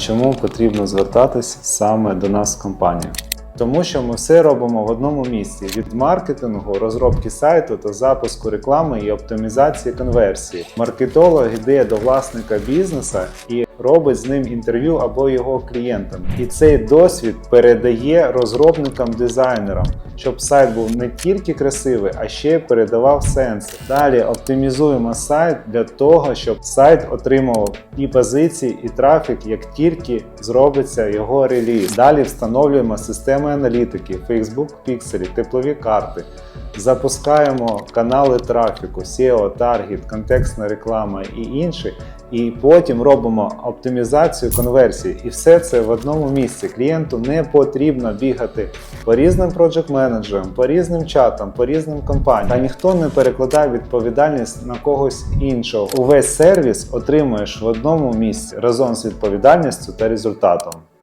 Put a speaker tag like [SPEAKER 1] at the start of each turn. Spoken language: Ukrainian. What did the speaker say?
[SPEAKER 1] Чому потрібно звертатись саме до нас в компанію? Тому що ми все робимо в одному місці: від маркетингу, розробки сайту та запуску реклами і оптимізації конверсії. Маркетолог іде до власника бізнесу і робить з ним інтерв'ю або його клієнтам. І цей досвід передає розробникам-дизайнерам, щоб сайт був не тільки красивий, а ще й передавав сенси. Далі оптимізуємо сайт для того, щоб сайт отримував і позиції, і трафік, як тільки зробиться його реліз. Далі встановлюємо системи аналітики, Facebook Pixel, теплові карти. Запускаємо канали трафіку, SEO, таргет, контекстна реклама і інші. І потім робимо оптимізацію конверсії. І все це в одному місці. Клієнту не потрібно бігати по різним проджект менеджерам, по різним чатам, по різним компаніям. Та ніхто не перекладає відповідальність на когось іншого. Увесь сервіс отримуєш в одному місці разом з відповідальністю та результатом.